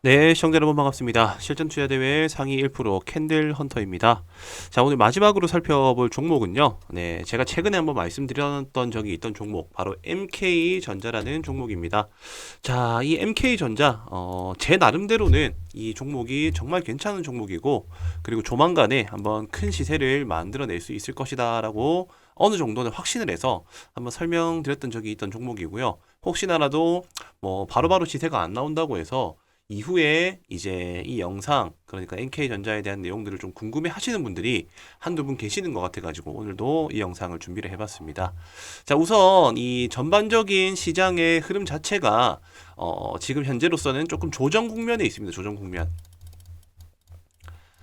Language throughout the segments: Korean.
네, 시청자 여러분 반갑습니다. 실전 투자 대회 상위 1% 캔들 헌터입니다. 자, 오늘 마지막으로 살펴볼 종목은요. 네, 제가 최근에 한번 말씀드렸던 적이 있던 종목, 바로 MK 전자라는 종목입니다. 자, 이 MK 전자, 어, 제 나름대로는 이 종목이 정말 괜찮은 종목이고, 그리고 조만간에 한번 큰 시세를 만들어낼 수 있을 것이다라고 어느 정도는 확신을 해서 한번 설명드렸던 적이 있던 종목이고요. 혹시나라도 뭐 바로바로 시세가 안 나온다고 해서 이후에 이제 이 영상 그러니까 NK전자에 대한 내용들을 좀 궁금해 하시는 분들이 한두 분 계시는 것 같아 가지고 오늘도 이 영상을 준비를 해봤습니다. 자 우선 이 전반적인 시장의 흐름 자체가 어 지금 현재로서는 조금 조정 국면에 있습니다. 조정 국면.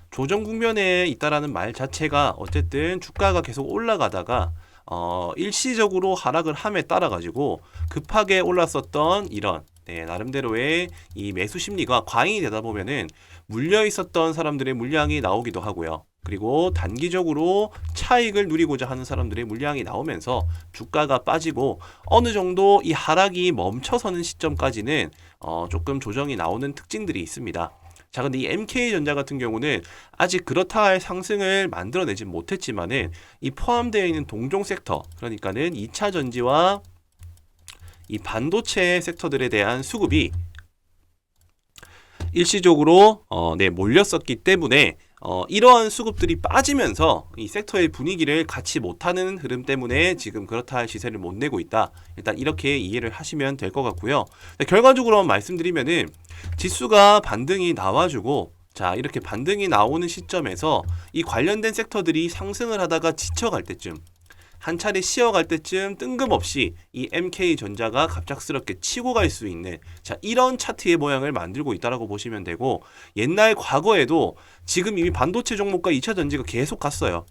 조정 국면에 있다라는 말 자체가 어쨌든 주가가 계속 올라가다가 어 일시적으로 하락을 함에 따라 가지고 급하게 올랐었던 이런 네, 나름대로의 이 매수 심리가 과잉이 되다 보면은 물려 있었던 사람들의 물량이 나오기도 하고요. 그리고 단기적으로 차익을 누리고자 하는 사람들의 물량이 나오면서 주가가 빠지고 어느 정도 이 하락이 멈춰서는 시점까지는 어 조금 조정이 나오는 특징들이 있습니다. 자, 근데 이 MK전자 같은 경우는 아직 그렇다 할 상승을 만들어내지 못했지만은 이 포함되어 있는 동종 섹터, 그러니까는 2차 전지와 이 반도체 섹터들에 대한 수급이 일시적으로 어, 네, 몰렸었기 때문에 어, 이러한 수급들이 빠지면서 이 섹터의 분위기를 같이 못하는 흐름 때문에 지금 그렇다 할 시세를 못 내고 있다. 일단 이렇게 이해를 하시면 될 것 같고요. 네, 결과적으로 말씀드리면은 지수가 반등이 나와주고 자 이렇게 반등이 나오는 시점에서 이 관련된 섹터들이 상승을 하다가 지쳐갈 때쯤 한 차례 쉬어갈 때쯤 뜬금없이 이 MK전자가 갑작스럽게 치고 갈 수 있는 자 이런 차트의 모양을 만들고 있다라고 보시면 되고 옛날 과거에도 지금 이미 반도체 종목과 2차 전지가 계속 갔어요.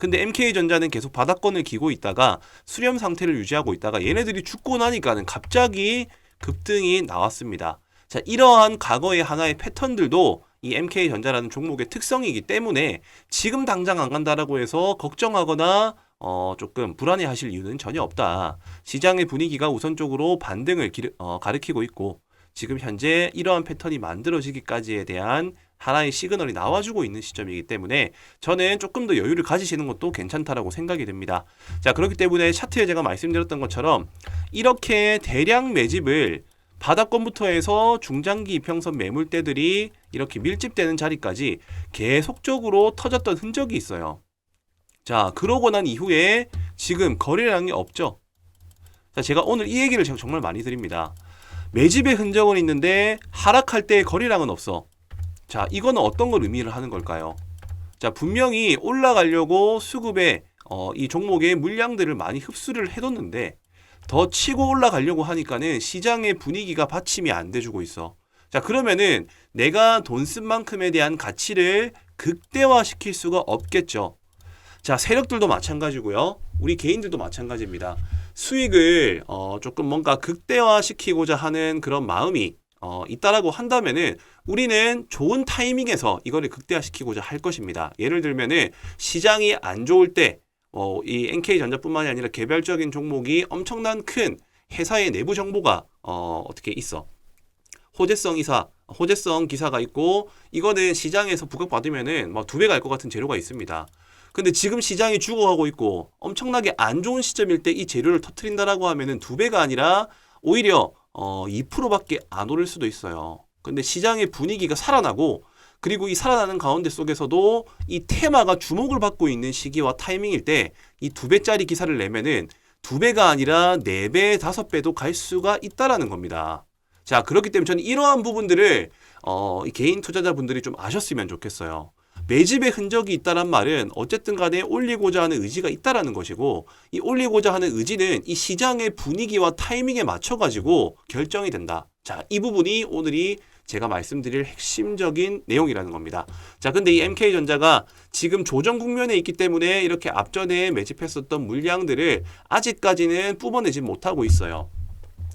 근데 MK전자는 계속 바닥권을 기고 있다가 수렴 상태를 유지하고 있다가 얘네들이 죽고 나니까는 갑자기 급등이 나왔습니다. 자, 이러한 과거의 하나의 패턴들도 이 MK전자라는 종목의 특성이기 때문에 지금 당장 안 간다라고 해서 걱정하거나 어, 조금 불안해 하실 이유는 전혀 없다. 시장의 분위기가 우선적으로 반등을 기르, 어, 가리키고 있고 지금 현재 이러한 패턴이 만들어지기까지에 대한 하나의 시그널이 나와주고 있는 시점이기 때문에 저는 조금 더 여유를 가지시는 것도 괜찮다라고 생각이 됩니다. 자, 그렇기 때문에 차트에 제가 말씀드렸던 것처럼 이렇게 대량 매집을 바닥권부터 해서 중장기 이평선 매물대들이 이렇게 밀집되는 자리까지 계속적으로 터졌던 흔적이 있어요. 자, 그러고 난 이후에 지금 거래량이 없죠. 자, 제가 오늘 이 얘기를 제가 정말 많이 드립니다. 매집의 흔적은 있는데 하락할 때 거래량은 없어. 자, 이거는 어떤 걸 의미를 하는 걸까요? 자, 분명히 올라가려고 수급에 어, 이 종목의 물량들을 많이 흡수를 해뒀는데 더 치고 올라가려고 하니까는 시장의 분위기가 받침이 안 돼주고 있어. 자, 그러면은 내가 돈 쓴 만큼에 대한 가치를 극대화시킬 수가 없겠죠. 자, 세력들도 마찬가지고요. 우리 개인들도 마찬가지입니다. 수익을 어, 조금 뭔가 극대화시키고자 하는 그런 마음이 어, 있다라고 한다면은 우리는 좋은 타이밍에서 이거를 극대화시키고자 할 것입니다. 예를 들면은 시장이 안 좋을 때, 어, 이 NK전자뿐만이 아니라 개별적인 종목이 엄청난 큰 회사의 내부 정보가 어, 어떻게 있어. 호재성 이사, 호재성 기사가 있고 이거는 시장에서 부각받으면은 뭐 두 배 갈 것 같은 재료가 있습니다. 근데 지금 시장이 죽어가고 있고 엄청나게 안 좋은 시점일 때 이 재료를 터트린다라고 하면은 두 배가 아니라 오히려 어 2%밖에 안 오를 수도 있어요. 근데 시장의 분위기가 살아나고 그리고 이 살아나는 가운데 속에서도 이 테마가 주목을 받고 있는 시기와 타이밍일 때 이 두 배짜리 기사를 내면은 두 배가 아니라 네 배, 다섯 배도 갈 수가 있다라는 겁니다. 자, 그렇기 때문에 저는 이러한 부분들을 어, 이 개인 투자자분들이 좀 아셨으면 좋겠어요. 매집의 흔적이 있다란 말은 어쨌든 간에 올리고자 하는 의지가 있다라는 것이고 이 올리고자 하는 의지는 이 시장의 분위기와 타이밍에 맞춰 가지고 결정이 된다. 자, 이 부분이 오늘이 제가 말씀드릴 핵심적인 내용이라는 겁니다. 자, 근데 이 MK전자가 지금 조정 국면에 있기 때문에 이렇게 앞전에 매집했었던 물량들을 아직까지는 뿜어내지 못하고 있어요.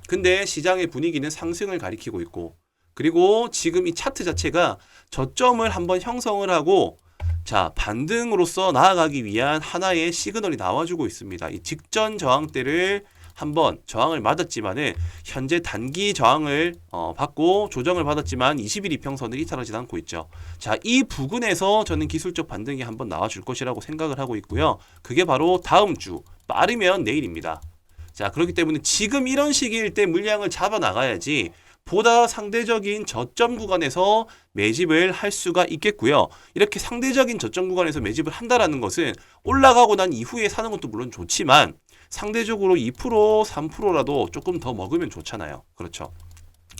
근데 시장의 분위기는 상승을 가리키고 있고 그리고 지금 이 차트 자체가 저점을 한번 형성을 하고 자 반등으로서 나아가기 위한 하나의 시그널이 나와주고 있습니다. 이 직전 저항대를 한번 저항을 맞았지만은 현재 단기 저항을 어, 받고 조정을 받았지만 20일 이평선을 이탈하지 않고 있죠. 자, 이 부근에서 저는 기술적 반등이 한번 나와줄 것이라고 생각을 하고 있고요. 그게 바로 다음 주 빠르면 내일입니다. 자, 그렇기 때문에 지금 이런 시기일 때 물량을 잡아 나가야지 보다 상대적인 저점 구간에서 매집을 할 수가 있겠고요. 이렇게 상대적인 저점 구간에서 매집을 한다라는 것은 올라가고 난 이후에 사는 것도 물론 좋지만 상대적으로 2% 3%라도 조금 더 먹으면 좋잖아요. 그렇죠.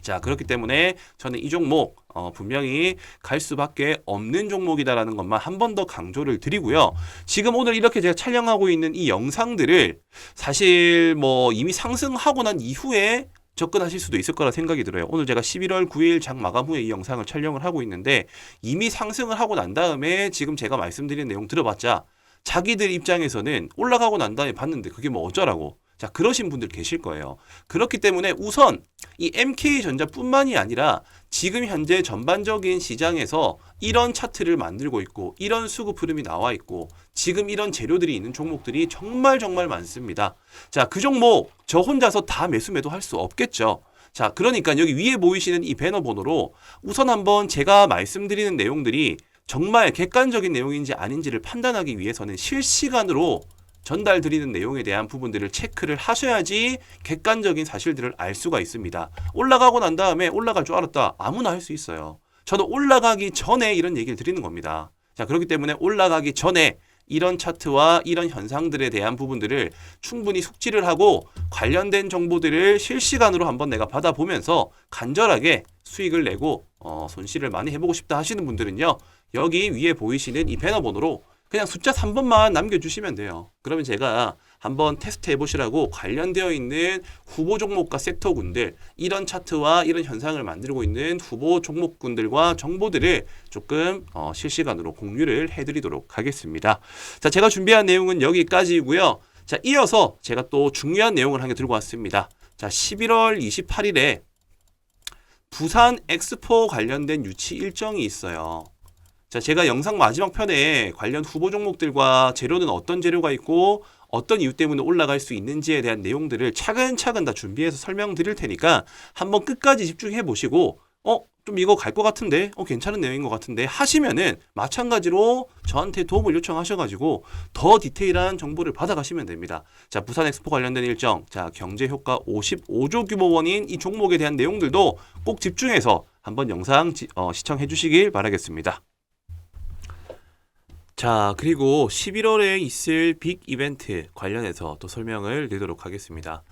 자 그렇기 때문에 저는 이 종목 어, 분명히 갈 수밖에 없는 종목이다라는 것만 한 번 더 강조를 드리고요. 지금 오늘 이렇게 제가 촬영하고 있는 이 영상들을 사실 뭐 이미 상승하고 난 이후에 접근하실 수도 있을 거라 생각이 들어요. 오늘 제가 11월 9일 장 마감 후에 이 영상을 촬영을 하고 있는데 이미 상승을 하고 난 다음에 지금 제가 말씀드린 내용 들어봤자 자기들 입장에서는 올라가고 난 다음에 봤는데 그게 뭐 어쩌라고. 자, 그러신 분들 계실 거예요. 그렇기 때문에 우선 이 MK전자뿐만이 아니라 지금 현재 전반적인 시장에서 이런 차트를 만들고 있고 이런 수급 흐름이 나와 있고 지금 이런 재료들이 있는 종목들이 정말 정말 많습니다. 자, 그 종목 저 혼자서 다 매수 매도 할 수 없겠죠. 자, 그러니까 여기 위에 보이시는 이 배너 번호로 우선 한번 제가 말씀드리는 내용들이 정말 객관적인 내용인지 아닌지를 판단하기 위해서는 실시간으로 전달 드리는 내용에 대한 부분들을 체크를 하셔야지 객관적인 사실들을 알 수가 있습니다. 올라가고 난 다음에 올라갈 줄 알았다. 아무나 할 수 있어요. 저는 올라가기 전에 이런 얘기를 드리는 겁니다. 자, 그렇기 때문에 올라가기 전에 이런 차트와 이런 현상들에 대한 부분들을 충분히 숙지를 하고 관련된 정보들을 실시간으로 한번 내가 받아보면서 간절하게 수익을 내고 어, 손실을 많이 해보고 싶다 하시는 분들은요. 여기 위에 보이시는 이 배너 번호로 그냥 숫자 3번만 남겨주시면 돼요. 그러면 제가 한번 테스트 해보시라고 관련되어 있는 후보 종목과 섹터군들 이런 차트와 이런 현상을 만들고 있는 후보 종목군들과 정보들을 조금 어, 실시간으로 공유를 해드리도록 하겠습니다. 자, 제가 준비한 내용은 여기까지고요. 자, 이어서 제가 또 중요한 내용을 한 개 들고 왔습니다. 자, 11월 28일에 부산 엑스포 관련된 유치 일정이 있어요. 자, 제가 영상 마지막 편에 관련 후보 종목들과 재료는 어떤 재료가 있고 어떤 이유 때문에 올라갈 수 있는지에 대한 내용들을 차근차근 다 준비해서 설명드릴 테니까 한번 끝까지 집중해 보시고 어, 좀 이거 갈 것 같은데, 어, 괜찮은 내용인 것 같은데 하시면은 마찬가지로 저한테 도움을 요청하셔가지고 더 디테일한 정보를 받아가시면 됩니다. 자, 부산 엑스포 관련된 일정, 자, 경제 효과 55조 규모 원인 이 종목에 대한 내용들도 꼭 집중해서 한번 영상 지- 어, 시청해 주시길 바라겠습니다. 자, 그리고 11월에 있을 빅 이벤트 관련해서 또 설명을 드리도록 하겠습니다.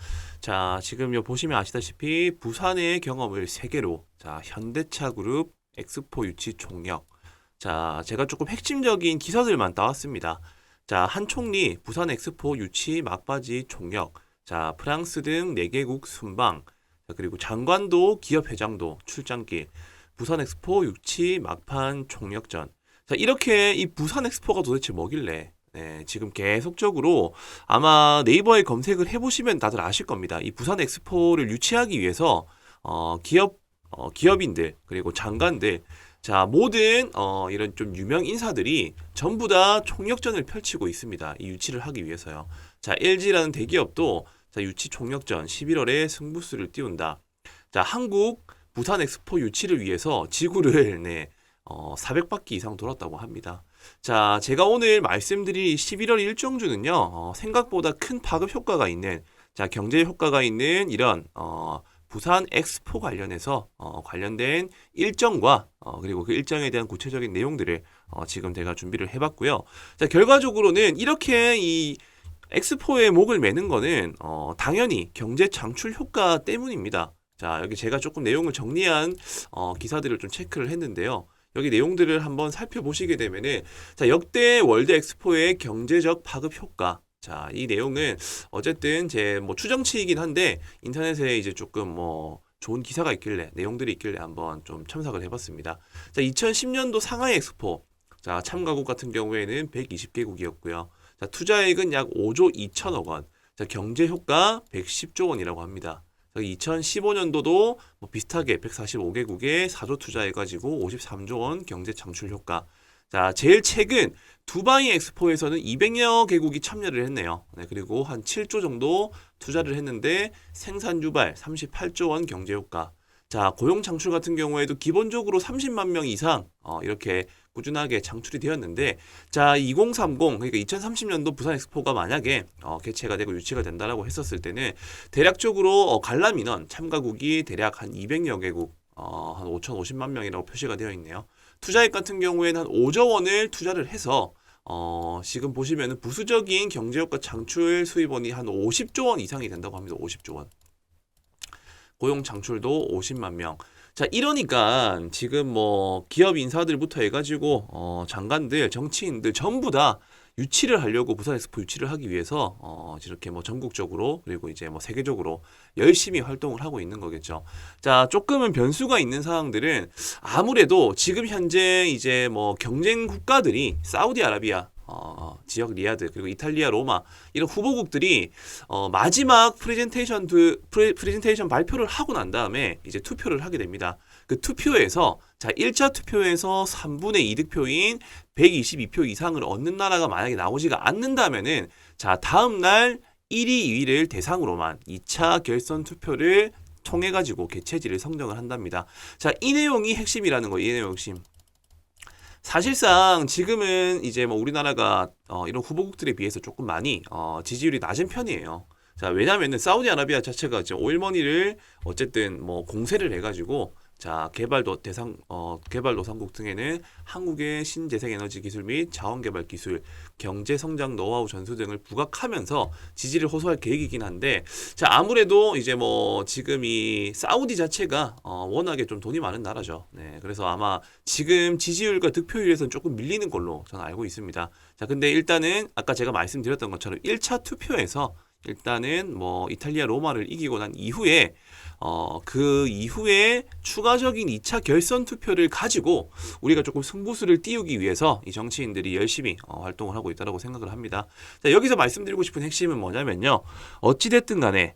자, 지금 요 보시면 아시다시피 부산의 경험을 세계로 자, 현대차 그룹 엑스포 유치 총력. 자, 제가 조금 핵심적인 기사들만 따왔습니다. 자, 한 총리 부산 엑스포 유치 막바지 총력. 자, 프랑스 등 4개국 순방. 자, 그리고 장관도 기업 회장도 출장길. 부산 엑스포 유치 막판 총력전. 자, 이렇게 이 부산 엑스포가 도대체 뭐길래? 네, 지금 계속적으로 아마 네이버에 검색을 해보시면 다들 아실 겁니다. 이 부산 엑스포를 유치하기 위해서 어, 기업 어, 기업인들 그리고 장관들 자 모든 어, 이런 좀 유명 인사들이 전부 다 총력전을 펼치고 있습니다. 이 유치를 하기 위해서요. 자 LG라는 대기업도 자 유치 총력전 11월에 승부수를 띄운다. 자 한국 부산 엑스포 유치를 위해서 지구를 네, 어, 400바퀴 이상 돌았다고 합니다. 자, 제가 오늘 말씀드릴 11월 일정주는요, 어, 생각보다 큰 파급 효과가 있는, 자, 경제 효과가 있는 이런, 어, 부산 엑스포 관련해서, 어, 관련된 일정과, 어, 그리고 그 일정에 대한 구체적인 내용들을, 어, 지금 제가 준비를 해봤고요. 자, 결과적으로는 이렇게 이, 엑스포에 목을 매는 거는, 어, 당연히 경제 창출 효과 때문입니다. 자, 여기 제가 조금 내용을 정리한, 어, 기사들을 좀 체크를 했는데요. 여기 내용들을 한번 살펴보시게 되면은 자 역대 월드 엑스포의 경제적 파급 효과 자 이 내용은 어쨌든 제 뭐 추정치이긴 한데 인터넷에 이제 조금 뭐 좋은 기사가 있길래 내용들이 있길래 한번 좀 첨삭을 해봤습니다. 자 2010년도 상하이 엑스포 자 참가국 같은 경우에는 120개국이었고요. 자 투자액은 약 5조 2천억 원. 자 경제 효과 110조 원이라고 합니다. 2015년도도 뭐 비슷하게 145개국에 4조 투자해가지고 53조 원 경제 창출 효과. 자, 제일 최근 두바이 엑스포에서는 200여 개국이 참여를 했네요. 네, 그리고 한 7조 정도 투자를 했는데 생산 유발 38조 원 경제 효과. 자, 고용 창출 같은 경우에도 기본적으로 30만 명 이상 어, 이렇게 꾸준하게 창출이 되었는데 자, 2030 그러니까 2030년도 부산 엑스포가 만약에 어, 개최가 되고 유치가 된다라고 했었을 때는 대략적으로 어, 관람 인원 참가국이 대략 한 200여 개국 어, 한 5,050만 명이라고 표시가 되어 있네요. 투자액 같은 경우에는 한 5조 원을 투자를 해서 어, 지금 보시면은 부수적인 경제효과 창출 수입원이 한 50조 원 이상이 된다고 합니다. 50조 원. 고용 창출도 50만 명. 자, 이러니까 지금 뭐 기업 인사들부터 해가지고 어, 장관들, 정치인들 전부 다 유치를 하려고 부산 엑스포 유치를 하기 위해서 어, 이렇게 뭐 전국적으로 그리고 이제 뭐 세계적으로 열심히 활동을 하고 있는 거겠죠. 자, 조금은 변수가 있는 상황들은 아무래도 지금 현재 이제 뭐 경쟁 국가들이 사우디아라비아 어, 지역 리아드 그리고 이탈리아 로마 이런 후보국들이 어, 마지막 프레젠테이션 드, 프레, 프레젠테이션 발표를 하고 난 다음에 이제 투표를 하게 됩니다. 그 투표에서 자 1차 투표에서 3분의 2득표인 122표 이상을 얻는 나라가 만약에 나오지가 않는다면은 자 다음 날 1위, 2위를 대상으로만 2차 결선 투표를 통해 가지고 개최지를 선정을 한답니다. 자, 이 내용이 핵심이라는 거예요. 이 내용 핵심. 사실상 지금은 이제 뭐 우리나라가 어, 이런 후보국들에 비해서 조금 많이 어, 지지율이 낮은 편이에요. 자, 왜냐면은 사우디아라비아 자체가 이제 오일머니를 어쨌든 뭐 공세를 해가지고 자, 개발도 대상 어, 개발 도상국 등에는 한국의 신재생 에너지 기술 및 자원 개발 기술, 경제 성장 노하우 전수 등을 부각하면서 지지를 호소할 계획이긴 한데 자, 아무래도 이제 뭐 지금 이 사우디 자체가 어, 워낙에 좀 돈이 많은 나라죠. 네. 그래서 아마 지금 지지율과 득표율에서는 조금 밀리는 걸로 저는 알고 있습니다. 자, 근데 일단은 아까 제가 말씀드렸던 것처럼 1차 투표에서 일단은 뭐 이탈리아 로마를 이기고 난 이후에 어, 그 이후에 추가적인 2차 결선 투표를 가지고 우리가 조금 승부수를 띄우기 위해서 이 정치인들이 열심히 어, 활동을 하고 있다고 생각을 합니다. 자, 여기서 말씀드리고 싶은 핵심은 뭐냐면요. 어찌됐든 간에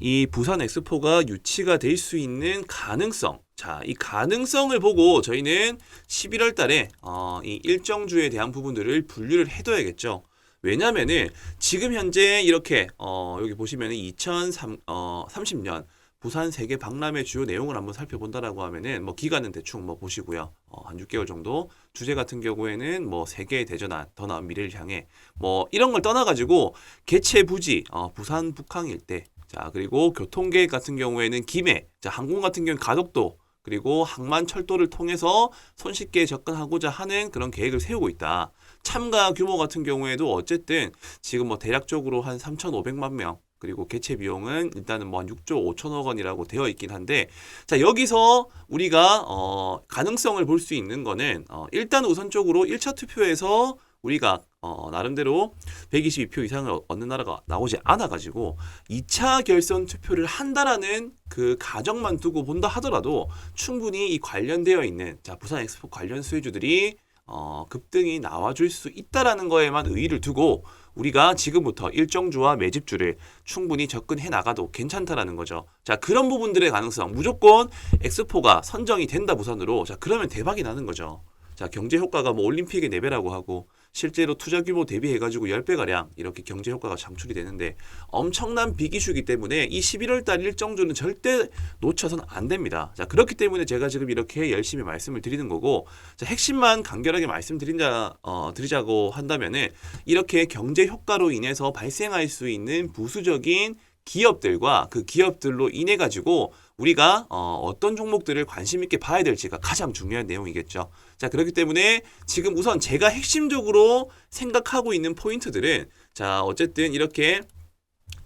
이 부산 엑스포가 유치가 될 수 있는 가능성. 자, 이 가능성을 보고 저희는 11월 달에 어, 이 일정주에 대한 부분들을 분류를 해둬야겠죠. 왜냐면은 지금 현재 이렇게 어 여기 보시면은 2030년 부산 세계 박람회 주요 내용을 한번 살펴본다라고 하면은 뭐 기간은 대충 뭐 보시고요. 어, 한 6개월 정도. 주제 같은 경우에는 뭐 세계 대전환, 더 나은 미래를 향해 뭐 이런 걸 떠나가지고 개최 부지, 어, 부산 북항 일대. 자 그리고 교통 계획 같은 경우에는 김해, 자 항공 같은 경우는 가덕도. 그리고 항만 철도를 통해서 손쉽게 접근하고자 하는 그런 계획을 세우고 있다. 참가 규모 같은 경우에도 어쨌든 지금 뭐 대략적으로 한 3,500만 명 그리고 개최 비용은 일단은 뭐 한 6조 5천억 원이라고 되어 있긴 한데 자 여기서 우리가 어 가능성을 볼 수 있는 거는 어 일단 우선적으로 1차 투표에서 우리가 어, 나름대로 122표 이상을 얻는 나라가 나오지 않아 가지고 2차 결선 투표를 한다라는 그 가정만 두고 본다 하더라도 충분히 이 관련되어 있는 자 부산 엑스포 관련 수혜주들이 어, 급등이 나와줄 수 있다라는 거에만 의의를 두고 우리가 지금부터 일정주와 매집주를 충분히 접근해 나가도 괜찮다라는 거죠. 자, 그런 부분들의 가능성 무조건 엑스포가 선정이 된다 부산으로 자, 그러면 대박이 나는 거죠. 자, 경제 효과가 뭐 올림픽의 4배라고 하고 실제로 투자 규모 대비해 가지고 10배가량 이렇게 경제 효과가 창출이 되는데 엄청난 비기슈기 때문에 이 11월 달 일정주는 절대 놓쳐서는 안 됩니다. 자, 그렇기 때문에 제가 지금 이렇게 열심히 말씀을 드리는 거고 자, 핵심만 간결하게 말씀드린자, 어, 드리자고 한다면은 이렇게 경제 효과로 인해서 발생할 수 있는 부수적인 기업들과 그 기업들로 인해 가지고 우리가 어, 어떤 종목들을 관심 있게 봐야 될지가 가장 중요한 내용이겠죠. 자 그렇기 때문에 지금 우선 제가 핵심적으로 생각하고 있는 포인트들은 자 어쨌든 이렇게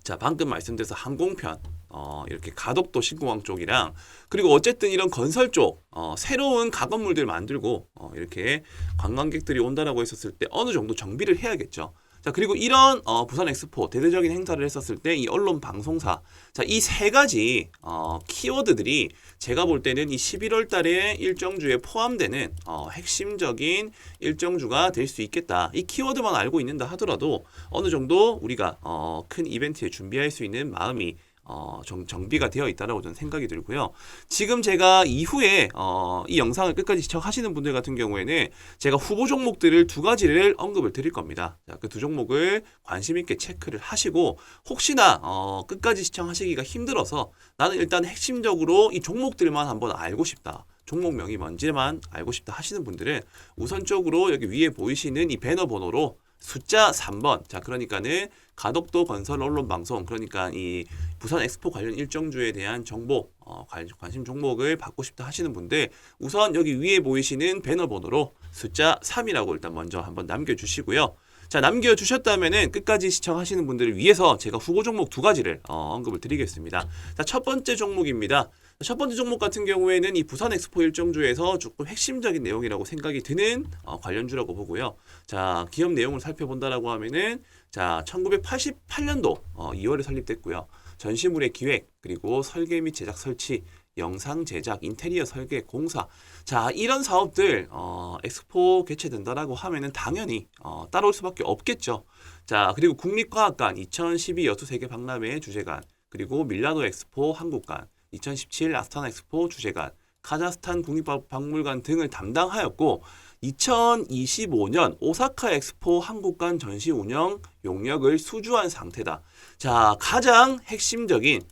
자 방금 말씀드려서 항공편 어, 이렇게 가덕도 신공항 쪽이랑 그리고 어쨌든 이런 건설 쪽 어, 새로운 가건물들 만들고 어, 이렇게 관광객들이 온다라고 했었을 때 어느 정도 정비를 해야겠죠. 자 그리고 이런 어, 부산 엑스포 대대적인 행사를 했었을 때 이 언론 방송사. 자 이 세 가지 어, 키워드들이 제가 볼 때는 이 11월 달에 일정주에 포함되는 어, 핵심적인 일정주가 될 수 있겠다. 이 키워드만 알고 있는다 하더라도 어느 정도 우리가 어, 큰 이벤트에 준비할 수 있는 마음이 어, 정, 정비가 되어 있다라고 저는 생각이 들고요. 지금 제가 이후에 어, 이 영상을 끝까지 시청하시는 분들 같은 경우에는 제가 후보 종목들을 두 가지를 언급을 드릴 겁니다. 그 두 종목을 관심 있게 체크를 하시고 혹시나 어, 끝까지 시청하시기가 힘들어서 나는 일단 핵심적으로 이 종목들만 한번 알고 싶다. 종목명이 뭔지만 알고 싶다 하시는 분들은 우선적으로 여기 위에 보이시는 이 배너 번호로 숫자 3번. 자, 그러니까는 가덕도 건설 언론 방송 그러니까 이 부산 엑스포 관련 일정주에 대한 정보 어, 관- 관심 종목을 받고 싶다 하시는 분들 우선 여기 위에 보이시는 배너 번호로 숫자 3이라고 일단 먼저 한번 남겨 주시고요. 자, 남겨 주셨다면은 끝까지 시청하시는 분들을 위해서 제가 후보 종목 두 가지를 어, 언급을 드리겠습니다. 자, 첫 번째 종목입니다. 첫 번째 종목 같은 경우에는 이 부산 엑스포 일정주에서 조금 핵심적인 내용이라고 생각이 드는 어, 관련주라고 보고요. 자, 기업 내용을 살펴본다라고 하면은 자, 1988년도 어, 2월에 설립됐고요. 전시물의 기획 그리고 설계 및 제작 설치 영상 제작, 인테리어 설계, 공사. 자, 이런 사업들, 어, 엑스포 개최된다라고 하면은 당연히, 어, 따라올 수밖에 없겠죠. 자, 그리고 국립과학관 2012 여수 세계 박람회 주재관, 그리고 밀라노 엑스포 한국관, 2017 아스타나 엑스포 주재관, 카자흐스탄 국립박물관 등을 담당하였고, 2025년 오사카 엑스포 한국관 전시 운영 용역을 수주한 상태다. 자, 가장 핵심적인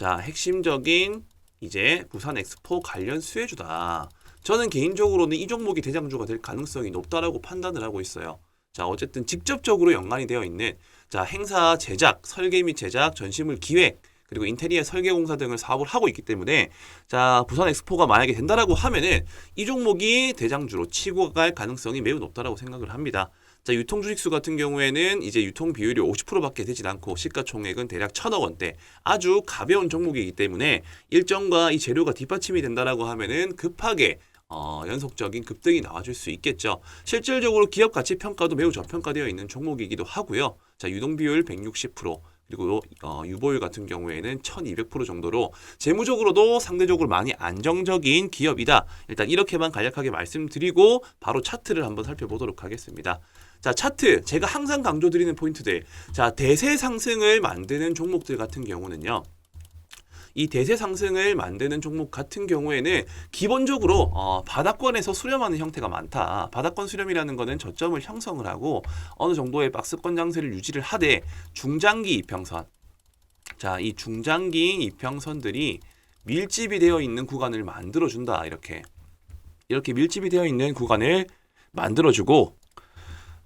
자, 핵심적인 이제 부산 엑스포 관련 수혜주다. 저는 개인적으로는 이 종목이 대장주가 될 가능성이 높다라고 판단을 하고 있어요. 자, 어쨌든 직접적으로 연관이 되어 있는 자, 행사 제작, 설계 및 제작, 전시물 기획, 그리고 인테리어 설계 공사 등을 사업을 하고 있기 때문에 자, 부산 엑스포가 만약에 된다라고 하면은 이 종목이 대장주로 치고 갈 가능성이 매우 높다라고 생각을 합니다. 자, 유통 주식수 같은 경우에는 이제 유통 비율이 50%밖에 되진 않고 시가총액은 대략 1천억 원대. 아주 가벼운 종목이기 때문에 일정과 이 재료가 뒷받침이 된다라고 하면은 급하게 어, 연속적인 급등이 나와줄 수 있겠죠. 실질적으로 기업 가치 평가도 매우 저평가되어 있는 종목이기도 하고요. 자, 유동 비율 160%. 그리고 어, 유보율 같은 경우에는 1200% 정도로 재무적으로도 상대적으로 많이 안정적인 기업이다. 일단 이렇게만 간략하게 말씀드리고 바로 차트를 한번 살펴보도록 하겠습니다. 자, 차트. 제가 항상 강조드리는 포인트들. 자, 대세 상승을 만드는 종목들 같은 경우는요. 이 대세 상승을 만드는 종목 같은 경우에는 기본적으로 어, 바닥권에서 수렴하는 형태가 많다. 바닥권 수렴이라는 것은 저점을 형성을 하고 어느 정도의 박스권 장세를 유지를 하되 중장기 이평선. 자, 이 중장기 이평선들이 밀집이 되어 있는 구간을 만들어 준다. 이렇게. 이렇게 밀집이 되어 있는 구간을 만들어 주고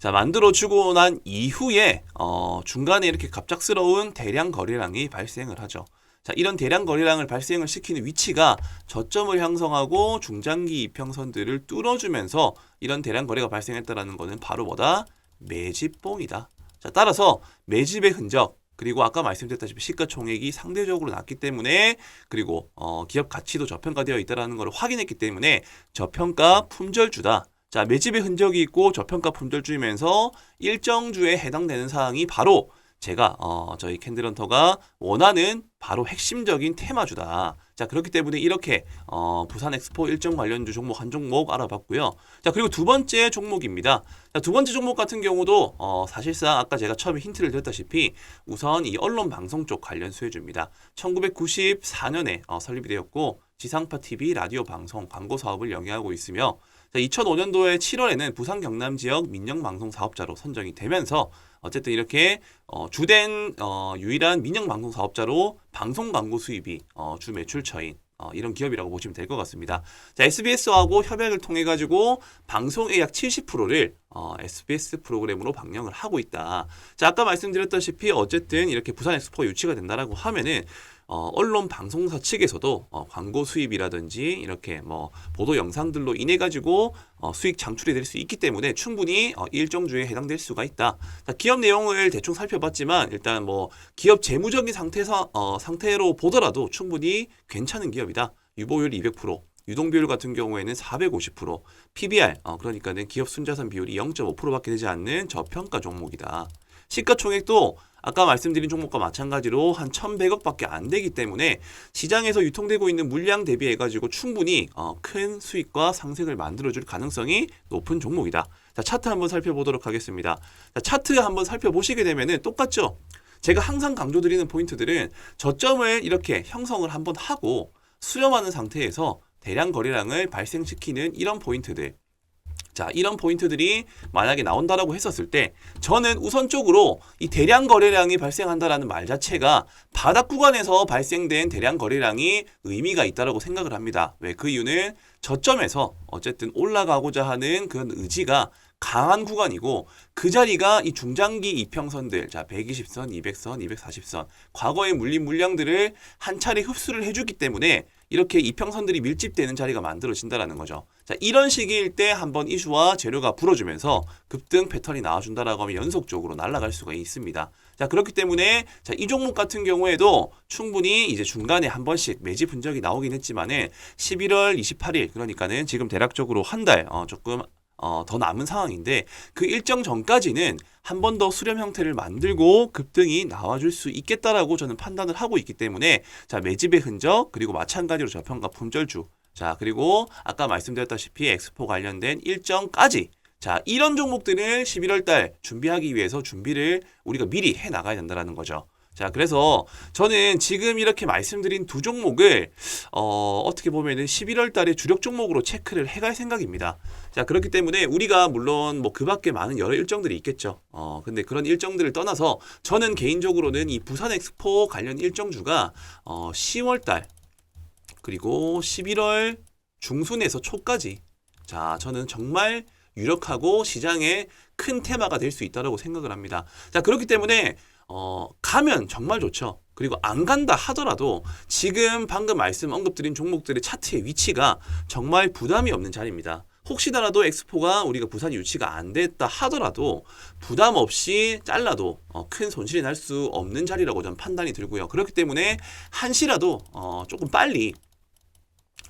자, 만들어주고 난 이후에, 어, 중간에 이렇게 갑작스러운 대량 거래량이 발생을 하죠. 자, 이런 대량 거래량을 발생을 시키는 위치가 저점을 형성하고 중장기 이평선들을 뚫어주면서 이런 대량 거래가 발생했다라는 것은 바로 뭐다? 매집봉이다. 자, 따라서 매집의 흔적, 그리고 아까 말씀드렸다시피 시가총액이 상대적으로 낮기 때문에 그리고 어, 기업 가치도 저평가되어 있다라는 걸 확인했기 때문에 저평가 품절주다. 자, 매집의 흔적이 있고 저평가 품절주이면서 일정 주에 해당되는 사항이 바로 제가 어, 저희 캔들헌터가 원하는 바로 핵심적인 테마주다. 자, 그렇기 때문에 이렇게 어, 부산 엑스포 일정 관련주 종목 한 종목 알아봤고요. 자, 그리고 두 번째 종목입니다. 자, 두 번째 종목 같은 경우도 어, 사실상 아까 제가 처음에 힌트를 드렸다시피 우선 이 언론 방송 쪽 관련 수혜주입니다. 1994년에 어, 설립이 되었고 지상파 TV 라디오 방송 광고 사업을 영위하고 있으며 자, 2005년도에 7월에는 부산 경남 지역 민영 방송 사업자로 선정이 되면서 어쨌든 이렇게 어, 주된 어, 유일한 민영 방송 사업자로 방송 광고 수입이 어, 주 매출처인 어, 이런 기업이라고 보시면 될 것 같습니다. 자, SBS하고 협약을 통해 가지고 방송의 약 70%를 어, SBS 프로그램으로 방영을 하고 있다. 자, 아까 말씀드렸다시피 어쨌든 이렇게 부산 엑스포가 유치가 된다라고 하면은 어, 언론 방송사 측에서도 어, 광고 수입이라든지 이렇게 뭐 보도 영상들로 인해 가지고 어, 수익 창출이 될 수 있기 때문에 충분히 어, 일정주에 해당될 수가 있다. 자, 기업 내용을 대충 살펴봤지만 일단 뭐 기업 재무적인 상태에서 어, 상태로 보더라도 충분히 괜찮은 기업이다. 유보율 200%. 유동 비율 같은 경우에는 450%, PBR 어, 그러니까는 기업 순자산 비율이 0.5%밖에 되지 않는 저평가 종목이다. 시가총액도 아까 말씀드린 종목과 마찬가지로 한 1,100억밖에 안 되기 때문에 시장에서 유통되고 있는 물량 대비해 가지고 충분히 어, 큰 수익과 상승을 만들어 줄 가능성이 높은 종목이다. 자, 차트 한번 살펴보도록 하겠습니다. 자, 차트 한번 살펴보시게 되면은 똑같죠? 제가 항상 강조드리는 포인트들은 저점을 이렇게 형성을 한번 하고 수렴하는 상태에서 대량 거래량을 발생시키는 이런 포인트들. 자, 이런 포인트들이 만약에 나온다라고 했었을 때 저는 우선적으로 이 대량 거래량이 발생한다라는 말 자체가 바닥 구간에서 발생된 대량 거래량이 의미가 있다라고 생각을 합니다. 왜 그 이유는 저점에서 어쨌든 올라가고자 하는 그런 의지가 강한 구간이고 그 자리가 이 중장기 이평선들 자 120선, 200선, 240선 과거의 물린 물량들을 한 차례 흡수를 해주기 때문에 이렇게 이평선들이 밀집되는 자리가 만들어진다라는 거죠. 자 이런 시기일 때 한번 이슈와 재료가 불어주면서 급등 패턴이 나와준다라고 하면 연속적으로 날아갈 수가 있습니다. 자 그렇기 때문에 자이 종목 같은 경우에도 충분히 이제 중간에 한 번씩 매집 흔적이 나오긴 했지만은 11월 28일 그러니까는 지금 대략적으로 한달 어, 조금 어, 더 남은 상황인데 그 일정 전까지는 한 번 더 수렴 형태를 만들고 급등이 나와줄 수 있겠다라고 저는 판단을 하고 있기 때문에 자 매집의 흔적 그리고 마찬가지로 저평가 품절주 자 그리고 아까 말씀드렸다시피 엑스포 관련된 일정까지 자 이런 종목들을 11월 달 준비하기 위해서 준비를 우리가 미리 해 나가야 된다라는 거죠. 자, 그래서 저는 지금 이렇게 말씀드린 두 종목을 어, 어떻게 보면은 11월 달에 주력 종목으로 체크를 해갈 생각입니다. 자, 그렇기 때문에 우리가 물론 뭐 그 밖에 많은 여러 일정들이 있겠죠. 어, 근데 그런 일정들을 떠나서 저는 개인적으로는 이 부산 엑스포 관련 일정주가 어, 10월 달 그리고 11월 중순에서 초까지 자, 저는 정말 유력하고 시장에 큰 테마가 될 수 있다고 생각을 합니다. 자, 그렇기 때문에 어, 가면 정말 좋죠. 그리고 안 간다 하더라도 지금 방금 말씀 언급드린 종목들의 차트의 위치가 정말 부담이 없는 자리입니다. 혹시나라도 엑스포가 우리가 부산이 유치가 안 됐다 하더라도 부담 없이 잘라도 어, 큰 손실이 날 수 없는 자리라고 저는 판단이 들고요. 그렇기 때문에 한시라도 어, 조금 빨리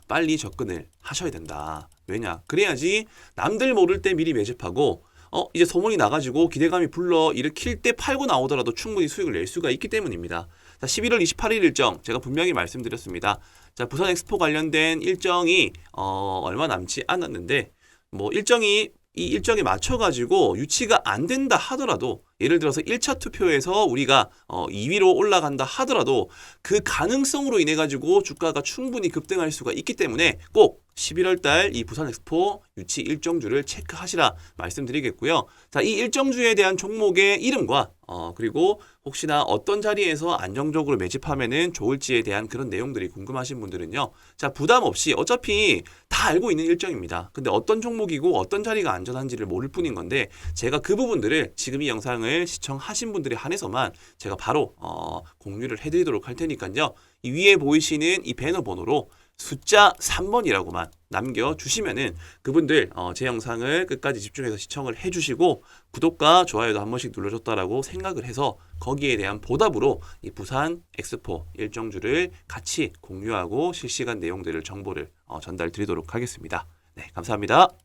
빨리 접근을 하셔야 된다. 왜냐? 그래야지 남들 모를 때 미리 매집하고 어 이제 소문이 나가지고 기대감이 불러 일으킬 때 팔고 나오더라도 충분히 수익을 낼 수가 있기 때문입니다. 자, 11월 28일 일정 제가 분명히 말씀드렸습니다. 자, 부산 엑스포 관련된 일정이 어, 얼마 남지 않았는데 뭐 일정이 이 일정에 맞춰 가지고 유치가 안 된다 하더라도 예를 들어서 1차 투표에서 우리가 어 2위로 올라간다 하더라도 그 가능성으로 인해 가지고 주가가 충분히 급등할 수가 있기 때문에 꼭 11월 달 이 부산 엑스포 유치 일정주를 체크하시라 말씀드리겠고요. 자, 이 일정주에 대한 종목의 이름과 어 그리고 혹시나 어떤 자리에서 안정적으로 매집하면은 좋을지에 대한 그런 내용들이 궁금하신 분들은요. 자, 부담 없이 어차피 다 알고 있는 일정입니다. 근데 어떤 종목이고 어떤 자리가 안전한지를 모를 뿐인 건데 제가 그 부분들을 지금 이 영상을 시청하신 분들에 한해서만 제가 바로 어 공유를 해 드리도록 할 테니까요. 이 위에 보이시는 이 배너 번호로 숫자 3번이라고만 남겨주시면은 그분들 어, 제 영상을 끝까지 집중해서 시청을 해주시고 구독과 좋아요도 한 번씩 눌러줬다라고 생각을 해서 거기에 대한 보답으로 이 부산 엑스포 일정주를 같이 공유하고 실시간 내용들을 정보를 어, 전달 드리도록 하겠습니다. 네, 감사합니다.